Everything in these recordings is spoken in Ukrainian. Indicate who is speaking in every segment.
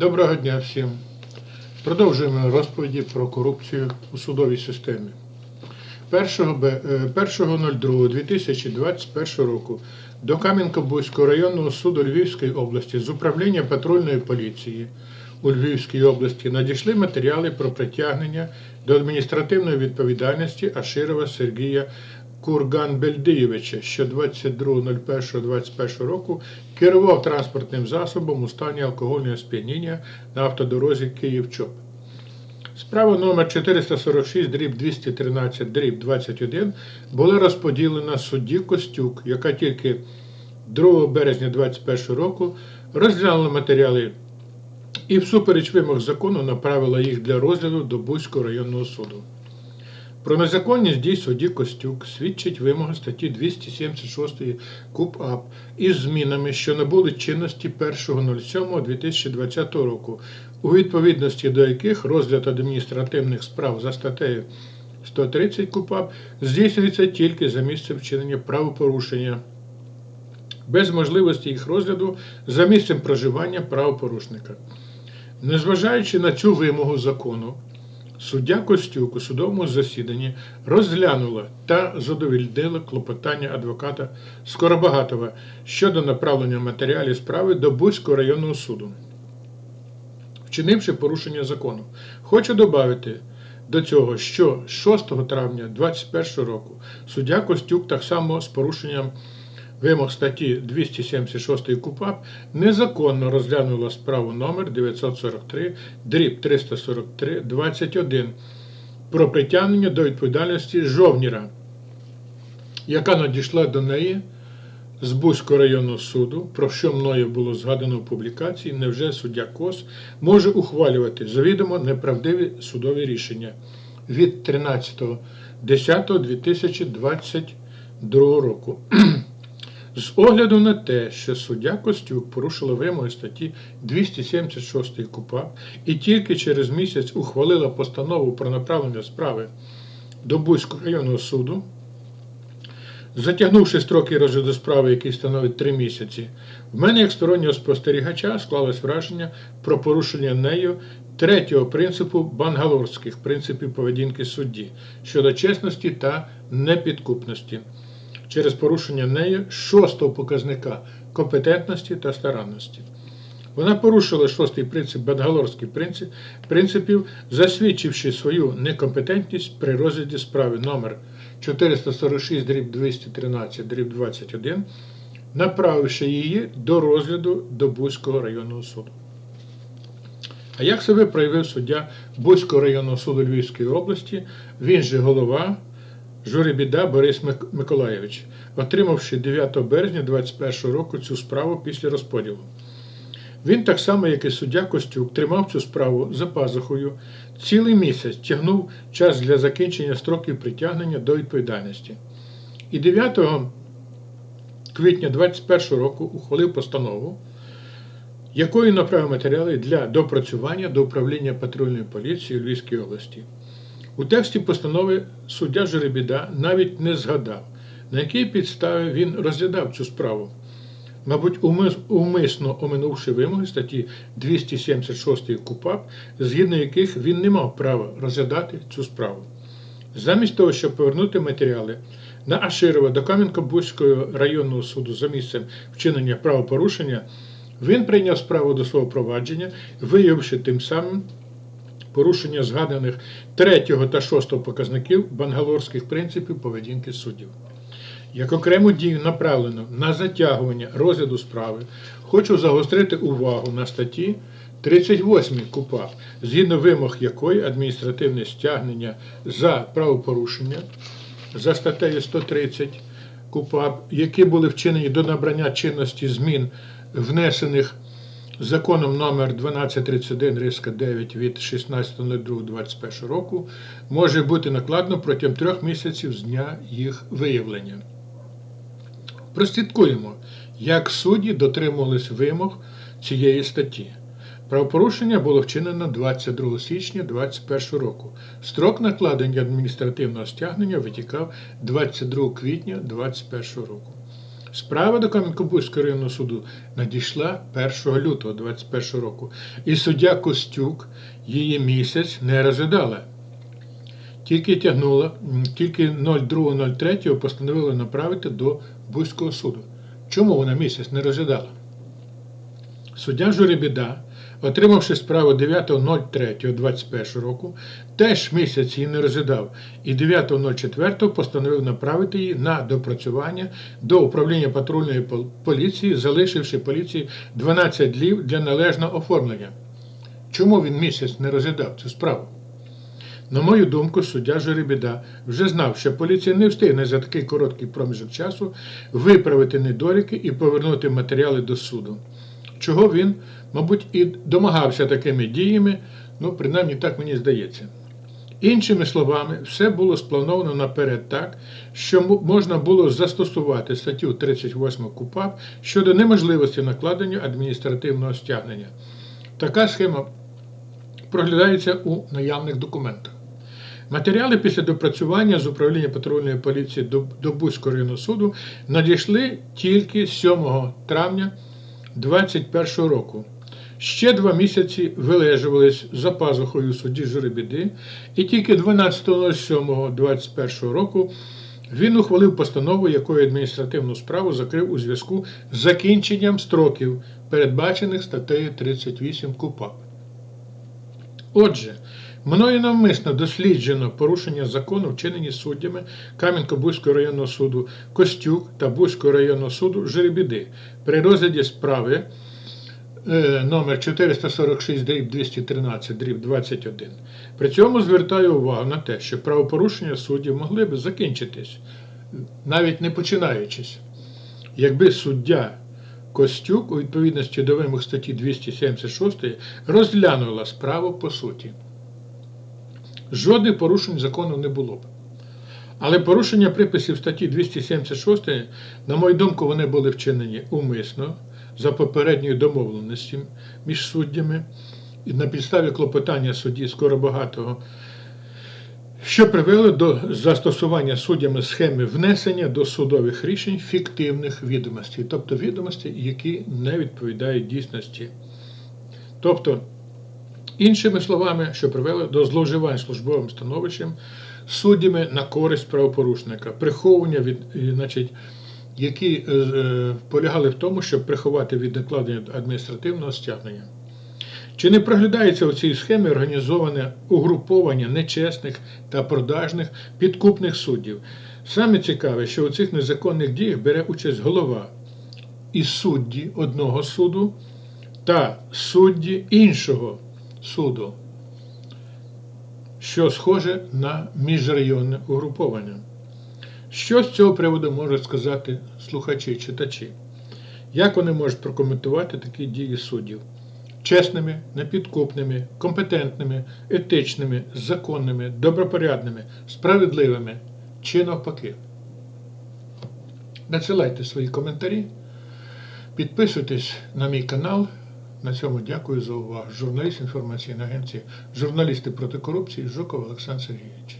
Speaker 1: Доброго дня всім. Продовжуємо розповіді про корупцію у судовій системі. 1 бе- е, 1.02.2021 року до Кам'янко-Бузького районного суду Львівської області з управління патрульної поліції у Львівській області надійшли матеріали про притягнення до адміністративної відповідальності Аширова Сергія Курганбельдійовича, що 22.01.21 року керував транспортним засобом у стані алкогольного сп'яніння на автодорозі Київ-Чоп. Справа номер 446 дріб 213 дріб 21 була розподілена судді Костюк, яка тільки 2 березня 2021 року розглянула матеріали і всупереч вимог закону направила їх для розгляду до Бузького районного суду. Про незаконність дій судді Костюк свідчить вимога статті 276 КУПАП із змінами, що набули чинності 1.07.2020 року, у відповідності до яких розгляд адміністративних справ за статтею 130 КУПАП здійснюється тільки за місцем вчинення правопорушення, без можливості їх розгляду за місцем проживання правопорушника. Незважаючи на цю вимогу закону, Суддя Костюк у судовому засіданні розглянула та задовільнила клопотання адвоката Скоробагатова щодо направлення матеріалів справи до Бузького районного суду, вчинивши порушення закону. Хочу додати до цього, що 6 травня 2021 року суддя Костюк так само з порушенням вимог статті 276 КУПАП незаконно розглянула справу номер 943 дріб 343 21 про притягнення до відповідальності Жовніра, яка надійшла до неї з Бузького районного суду, про що мною було згадано в публікації, невже суддя Кос може ухвалювати завідомо неправдиві судові рішення від 13.10.2022 року. З огляду на те, що суддя Костюк порушила вимоги статті 276 КУПАП і тільки через місяць ухвалила постанову про направлення справи до Бузького районного суду, затягнувши строки розгляду справи, який становить 3 місяці, в мене як стороннього спостерігача склалось враження про порушення нею третього принципу бангалорських принципів поведінки судді щодо чесності та непідкупності через порушення нею шостого показника компетентності та старанності. Вона порушила шостий принцип Бенгалорський принцип принципів, засвідчивши свою некомпетентність при розгляді справи номер 446 дріб 213 дріб 21, направивши її до розгляду до Бузького районного суду. А як себе проявив суддя Бузького районного суду Львівської області, він же голова Журибіда Борис Мик- Миколаєвич, отримавши 9 березня 2021 року цю справу після розподілу. Він, так само, як і суддя Костюк, тримав цю справу за пазухою, цілий місяць тягнув час для закінчення строків притягнення до відповідальності. І 9 квітня 2021 року ухвалив постанову, якою направив матеріали для допрацювання до управління патрульної поліції у Львівській області. У тексті постанови суддя Жеребіда навіть не згадав, на якій підставі він розглядав цю справу. Мабуть, умис- умисно оминувши вимоги статті 276 КУПАП, згідно яких він не мав права розглядати цю справу. Замість того, щоб повернути матеріали на Аширова до Кам'янко-Бузького районного суду за місцем вчинення правопорушення, він прийняв справу до свого провадження, виявивши тим самим порушення згаданих третього та шостого показників бангалорських принципів поведінки суддів. Як окрему дію направлену на затягування розгляду справи, хочу загострити увагу на статті 38 КУПАП, згідно вимог якої адміністративне стягнення за правопорушення за статтею 130 КУПАП, які були вчинені до набрання чинності змін, внесених Законом номер 1231 риска 9 від 16.02.21 року може бути накладено протягом трьох місяців з дня їх виявлення. Прослідкуємо, як судді дотримувались вимог цієї статті. Правопорушення було вчинено 22 січня 2021 року. Строк накладення адміністративного стягнення витікав 22 квітня 2021 року. Справа до Кам'янко-Бузького районного суду надійшла 1 лютого 2021 року, і суддя Костюк її місяць не розглядала. Тільки тягнула, тільки 02.03 постановили направити до Бузького суду. Чому вона місяць не розглядала? Суддя Журебіда, отримавши справу 9.03.21 року, теж місяць її не розглядав і 9.04 постановив направити її на допрацювання до управління патрульної поліції, залишивши поліції 12 днів для належного оформлення. Чому він місяць не розглядав цю справу? На мою думку, суддя Жеребіда вже знав, що поліція не встигне за такий короткий проміжок часу виправити недоліки і повернути матеріали до суду. Чого він, мабуть, і домагався такими діями, ну, принаймні так мені здається. Іншими словами, все було сплановано наперед так, що можна було застосувати статтю 38 КУПАП щодо неможливості накладення адміністративного стягнення. Така схема проглядається у наявних документах. Матеріали після допрацювання з управління патрульної поліції до, Бузького районного суду надійшли тільки 7 травня 2021 року. Ще два місяці вилежувались за пазухою судді Журебіди, і тільки 12.07.2021 року він ухвалив постанову, якою адміністративну справу закрив у зв'язку з закінченням строків, передбачених статтею 38 КУПАП. Отже, мною навмисно досліджено порушення закону, вчинені суддями Кам'янко-Бузького районного суду Костюк та Бузького районного суду Жеребіди при розгляді справи е, номер 446 дріб 213 дріб 21. При цьому звертаю увагу на те, що правопорушення суддів могли б закінчитись, навіть не починаючись, якби суддя Костюк у відповідності до вимог статті 276 розглянула справу по суті. Жодних порушень закону не було б. Але порушення приписів статті 276, на мою думку, вони були вчинені умисно за попередньою домовленістю між суддями і на підставі клопотання судді Скоробагатого, що привело до застосування суддями схеми внесення до судових рішень фіктивних відомостей, тобто відомостей, які не відповідають дійсності. Тобто, іншими словами, що привело до зловживань службовим становищем суддями на користь правопорушника, приховування від, значить, які е, е, полягали в тому, щоб приховати від накладення адміністративного стягнення. Чи не проглядається у цій схемі організоване угруповання нечесних та продажних підкупних суддів? Саме цікаве, що у цих незаконних діях бере участь голова і судді одного суду та судді іншого суду, що схоже на міжрайонне угруповання. Що з цього приводу можуть сказати слухачі і читачі? Як вони можуть прокоментувати такі дії суддів? Чесними, непідкупними, компетентними, етичними, законними, добропорядними, справедливими чи навпаки? Надсилайте свої коментарі, підписуйтесь на мій канал. На цьому дякую за увагу. Журналіст інформаційної агенції, журналісти проти корупції Жуков Олександр Сергійович.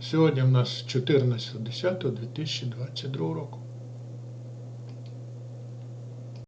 Speaker 1: Сьогодні в нас 14.10.2022 року.